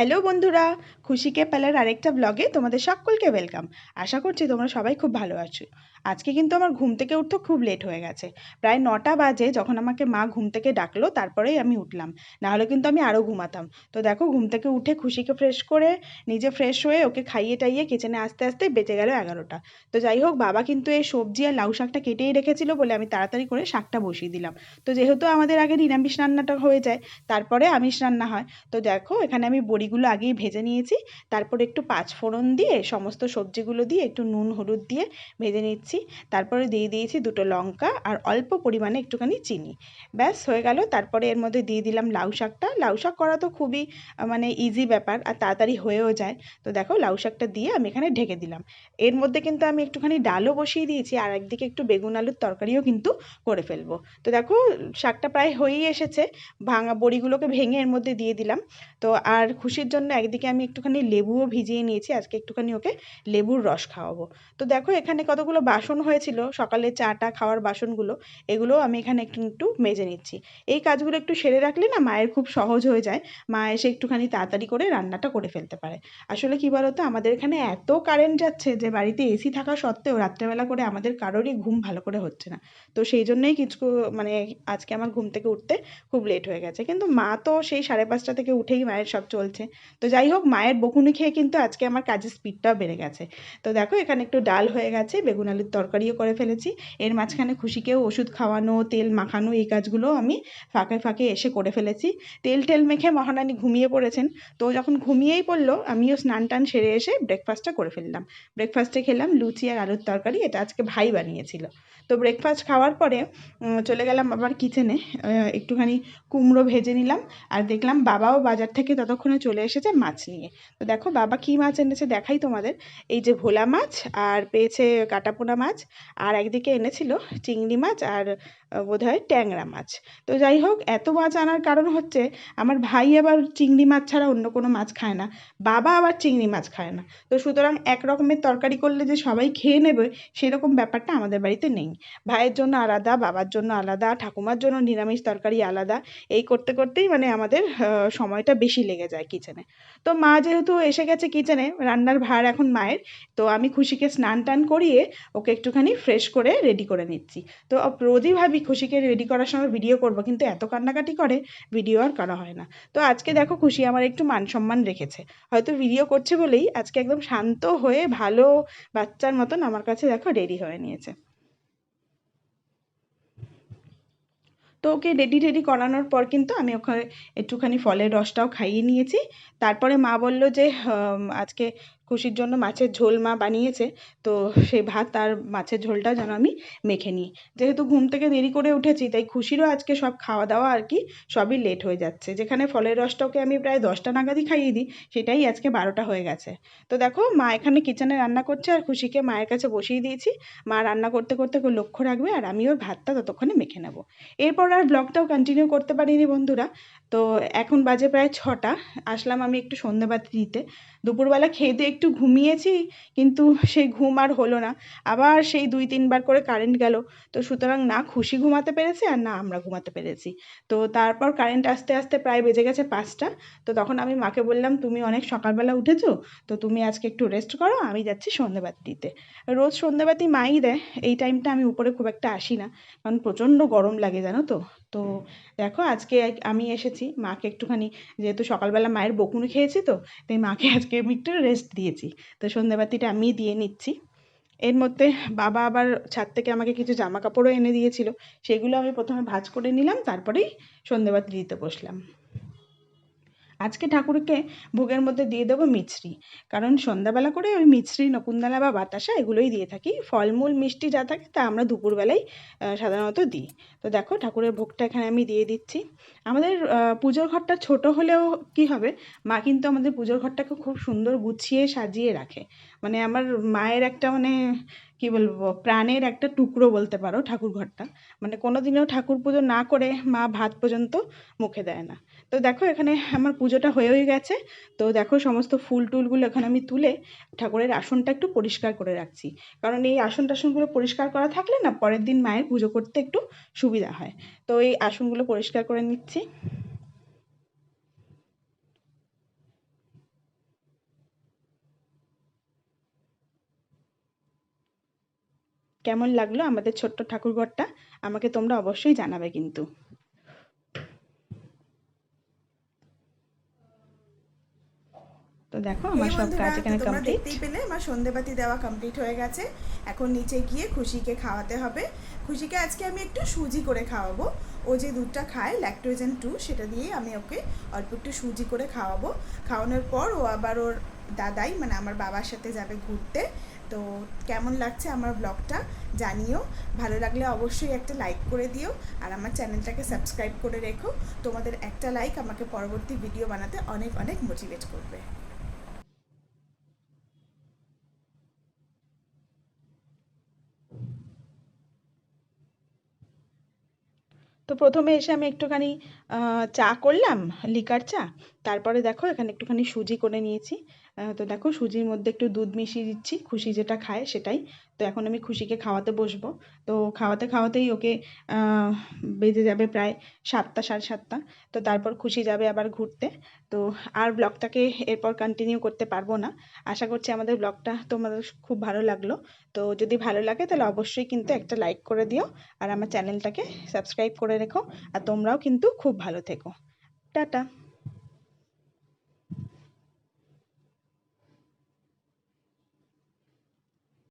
Hello বন্ধুরা, খুশিকে pillar আরেকটা ব্লগে তোমাদের সকলকে ওয়েলকাম আশা করছি তোমরা সবাই খুব ভালো আছো। আজকে কিন্তু আমার ঘুম থেকে উঠতে খুব লেট হয়ে গেছে। প্রায় নটা বাজে যখন আমাকে মা ঘুম থেকে ডাকলো, তারপরেই আমি উঠলাম। নাহলে কিন্তু আমি আরও ঘুমাতাম। তো দেখো, ঘুম থেকে উঠে খুশিকে ফ্রেশ করে নিজে ফ্রেশ হয়ে ওকে খাইয়ে টাইয়ে কিচেনে আস্তে আস্তে বেঁচে গেল এগারোটা। তো যাই হোক, বাবা কিন্তু এই সবজি আর লাউ শাকটা কেটেই রেখেছিল বলে আমি তাড়াতাড়ি করে শাকটা বসিয়ে দিলাম। তো যেহেতু আমাদের আগে নিরামিষ রান্নাটা হয়ে যায়, তারপরে আমিষ রান্না হয়। তো দেখো, এখানে আমি বড়িগুলো আগেই ভেজে নিয়েছি। তারপর একটু পাঁচফোড়ন দিয়ে, সমস্ত সবজিগুলো দিয়ে একটু নুন, হলুদ দিয়ে ভেজে নিচ্ছি। তারপরে দিয়ে দিয়েছি দুটো লঙ্কা আর অল্প পরিমাণে একটুখানি চিনি। ব্যাস, হয়ে গেল। তারপরে এর মধ্যে দিয়ে দিলাম লাউ শাকটা। লাউ শাক করা তো খুবই মানে ইজি ব্যাপার আর তাড়াতাড়ি হয়েও যায়। তো দেখো, লাউ শাকটা দিয়ে আমি এখানে ঢেকে দিলাম। এর মধ্যে কিন্তু আমি একটুখানি ডালও বসিয়ে দিয়েছি আর একদিকে একটু বেগুন আলুর তরকারিও কিন্তু করে ফেলব। তো দেখো, শাকটা প্রায় হয়েই এসেছে। ভাঙা বড়িগুলোকে ভেঙে এর মধ্যে দিয়ে দিলাম। তো আর খুশির জন্য একদিকে আমি একটুখানি লেবুও ভিজিয়ে নিয়েছি, আজকে একটুখানি ওকে লেবুর রস খাওয়াবো। তো দেখো এখানে কতগুলো বাসন হয়েছিল, সকালে চাটা খাওয়ার বাসনগুলো এগুলো আমি এখানে একটু একটু মেজে নিচ্ছি। এই কাজগুলো একটু সেরে রাখলে না মায়ের খুব সহজ হয়ে যায়, মা এসে একটুখানি তাড়াতাড়ি করে রান্নাটা করে ফেলতে পারে। আসলে কী বলতো আমাদের এখানে এত কারেন্ট যাচ্ছে যে বাড়িতে এসি থাকা সত্ত্বেও রাত্রেবেলা করে আমাদের কারোরই ঘুম ভালো করে হচ্ছে না। তো সেই জন্যই কিছু মানে আজকে আমার ঘুম থেকে উঠতে খুব লেট হয়ে গেছে। কিন্তু মা তো সেই সাড়ে পাঁচটা থেকে উঠেই মায়ের সব চলছে। তো যাই হোক, মায়ের বকুনি খেয়ে কিন্তু আজকে আমার কাজের স্পিডটাও বেড়ে গেছে। তো দেখো, এখানে একটু ডাল হয়ে গেছে, বেগুন আলুর তরকারিও করে ফেলেছি। এর মাঝখানে খুশিকেও ওষুধ খাওয়ানো, তেল মাখানো, এই কাজগুলো আমি ফাঁকে ফাঁকে এসে করে ফেলেছি। তেল টেল মেখে মহারানী ঘুমিয়ে পড়েছেন। তো যখন ঘুমিয়েই পড়ল, আমিও স্নান টান সেরে এসে ব্রেকফাস্টটা করে ফেললাম। ব্রেকফাস্টে খেলাম লুচি আর আলুর তরকারি, এটা আজকে ভাই বানিয়েছিল। তো ব্রেকফাস্ট খাওয়ার পরে চলে গেলাম আবার কিচেনে একটুখানি কুমড়ো ভেজে নিলাম। আর দেখলাম বাবাও বাজার থেকে ততক্ষণে চলে এসেছে মাছ নিয়ে। তো দেখো বাবা কী মাছ এনেছে দেখাই তোমাদের। এই যে ভোলা মাছ আর পেয়েছে কাটাপোনা মাছ আর একদিকে এনেছিল চিংড়ি মাছ আর বোধহয় ট্যাংরা মাছ। তো যাই হোক, এত মাছ আনার কারণ হচ্ছে আমার ভাই আবার চিংড়ি মাছ ছাড়া অন্য কোনো মাছ খায় না। বাবা আবার চিংড়ি মাছ খায় না। তো সুতরাং এক রকমের তরকারি করলে যে সবাই খেয়ে নেবে, সেরকম ব্যাপারটা আমাদের বাড়িতে নেই। ভাইয়ের জন্য আলাদা, বাবার জন্য আলাদা, ঠাকুমার জন্য নিরামিষ তরকারি আলাদা। এই করতে করতেই মানে আমাদের সময়টা বেশি লেগে যায় কিচেনে তো মা যেহেতু এসে গেছে কিচেনে রান্নার ভার এখন মায়ের, তো আমি খুশিকে স্নান টান করিয়ে ওকে একটুখানি ফ্রেশ করে রেডি করে নিচ্ছি। তো রোজই ভাবি খুশিকে রেডি করার সময় ভিডিও করব, কিন্তু এত কান্নাকাটি করে ভিডিও আর করা হয় না। তো আজকে দেখো খুশি আমার একটু মান সম্মান রেখেছে। হয়তো ভিডিও করছে বলেই আজকে একদম শান্ত হয়ে ভালো বাচ্চার মতন আমার কাছে দেখো রেডি হয়ে নিয়েছে। তো ওকে রেডি রেডি করানোর পর কিন্তু আমি ওখানে একটুখানি ফলের রসটাও খাইয়ে নিয়েছি। তারপরে মা বলল যে আজকে খুশির জন্য মাছের ঝোল মা বানিয়েছে, তো সেই ভাত আর মাছের ঝোলটা যেন আমি মেখে নিই। যেহেতু ঘুম থেকে দেরি করে উঠেছি, তাই খুশিরও আজকে সব খাওয়া দাওয়া আর কি সবই লেট হয়ে যাচ্ছে। যেখানে ফলের রসটাকে আমি প্রায় দশটা নাগাদই খাইয়ে দিই, সেটাই আজকে বারোটা হয়ে গেছে। তো দেখো, মা এখানে কিচেনে রান্না করছে আর খুশিকে মায়ের কাছে বসিয়ে দিয়েছি। মা রান্না করতে করতে লক্ষ্য রাখবে আর আমি ওর ভাতটা ততক্ষণে মেখে নেব। এরপর আর ব্লগটাও কন্টিনিউ করতে পারিনি বন্ধুরা। তো এখন বাজে প্রায় ছটা, আসলাম আমি একটু সন্ধেবাতি দিতে। দুপুরবেলা খেয়ে দিয়ে একটু ঘুমিয়েছি, কিন্তু সেই ঘুম আর হলো না। আবার সেই দুই তিনবার করে কারেন্ট গেল। তো সুতরাং না খুশি ঘুমাতে পেরেছে আর না আমরা ঘুমাতে পেরেছি। তো তারপর কারেন্ট আসতে আসতে প্রায় বেজে গেছে পাঁচটা। তো তখন আমি মাকে বললাম, তুমি অনেক সকালবেলা উঠেছো, তো তুমি আজকে একটু রেস্ট করো, আমি যাচ্ছি সন্ধেবাতি দিতে রোজ সন্ধেবাতি মাই দেয়, এই টাইমটা আমি উপরে খুব একটা আসি না, কারণ প্রচণ্ড গরম লাগে, জানো তো। তো দেখো আজকে আমি এসেছি, মাকে একটুখানি, যেহেতু সকালবেলা মায়ের বকুনি খেয়েছি তো, তাই মাকে আজকে আমি একটু রেস্ট দিয়েছি তো সন্ধেবাতিটা আমি দিয়ে নিচ্ছি। এর মধ্যে বাবা আবার ছাদ থেকে আমাকে কিছু জামা কাপড়ও এনে দিয়েছিল। সেগুলো আমি প্রথমে ভাজ করে নিলাম, তারপরেই সন্ধেবাতি দিতে বসলাম। আজকে ঠাকুরকে ভোগের মধ্যে দিয়ে দেবো মিছরি। কারণ সন্ধ্যাবেলা করে ওই মিছরি নকুনদালা বা বাতাসা এগুলোই দিয়ে থাকি। ফলমূল, মিষ্টি যা থাকে তা আমরা দুপুরবেলায় সাধারণত দিই। তো দেখো ঠাকুরের ভোগটা এখানে আমি দিয়ে দিচ্ছি। আমাদের পুজোর ঘরটা ছোট হলেও কি হবে? মা কিন্তু আমাদের পুজোর ঘরটাকে খুব সুন্দর গুছিয়ে সাজিয়ে রাখে। মানে আমার মায়ের একটা মানে কি বলব, প্রাণের একটা টুকরো বলতে পারো ঠাকুর ঘরটা। মানে কোনো দিনও ঠাকুর পুজো না করে মা ভাত পর্যন্ত মুখে দেয় না। তো দেখো এখানে আমার পুজোটা হয়েই গেছে। তো দেখো সমস্ত ফুল টুলগুলো এখানে আমি তুলে ঠাকুরের আসনটা একটু পরিষ্কার করে রাখছি। কারণ এই আসন টাসনগুলো পরিষ্কার করা থাকলে না পরের দিন মায়ের পুজো করতে একটু সুবিধা হয়। তো এই আসনগুলো পরিষ্কার করে নিচ্ছি। কেমন লাগল আমাদের ছোট্ট ঠাকুরঘরটা? আমাকে তোমরা অবশ্যই জানাবে কিন্তু। তো দেখো আমার সব কাজ এখানে কমপ্লিট দেখতেই পেলে আমার সন্ধেবাতি দেওয়া কমপ্লিট হয়ে গেছে। এখন নিচে গিয়ে খুশিকে খাওয়াতে হবে। খুশিকে আজকে আমি একটু সুজি করে খাওয়াবো। ও যে দুধটা খায় ল্যাকটোজেন টু সেটা দিয়ে আমি ওকে অল্প একটু সুজি করে খাওয়াবো। খাওয়ানোর পর ও আবার ওর দাদাই মানে আমার বাবার সাথে যাবে ঘুরতে। তো কেমন লাগছে আমার ব্লগটা জানিও। ভালো লাগলে অবশ্যই একটা লাইক করে দিও। আর আমার চ্যানেলটাকে সাবস্ক্রাইব করে রেখো। তোমাদের একটা লাইক আমাকে পরবর্তী ভিডিও বানাতে অনেক অনেক মোটিভেট করবে। তো প্রথমে এসে আমি একটুখানি চা করলাম, লিকার চা। তারপরে দেখো, এখানে একটুখানি সুজি করে নিয়েছি। তো দেখো, সুজির মধ্যে একটু দুধ মিশিয়ে দিচ্ছি, খুশি যেটা খায় সেটাই। তো এখন আমি খুশিকে খাওয়াতে বসবো। তো খাওয়াতে খাওয়াতেই ওকে বেজে যাবে প্রায় সাতটা, সাড়ে সাতটা। তো তারপর খুশি যাবে আবার ঘুরতে। তো আর ব্লগটাকে এরপর কন্টিনিউ করতে পারব না। আশা করছি আমাদের ব্লগটা তোমাদের খুব ভালো লাগল। তো যদি ভালো লাগে তাহলে অবশ্যই কিন্তু একটা লাইক করে দিও। আর আমার চ্যানেলটাকে সাবস্ক্রাইব করে রেখো। আর তোমরাও কিন্তু খুব ভালো থেকো। টাটা!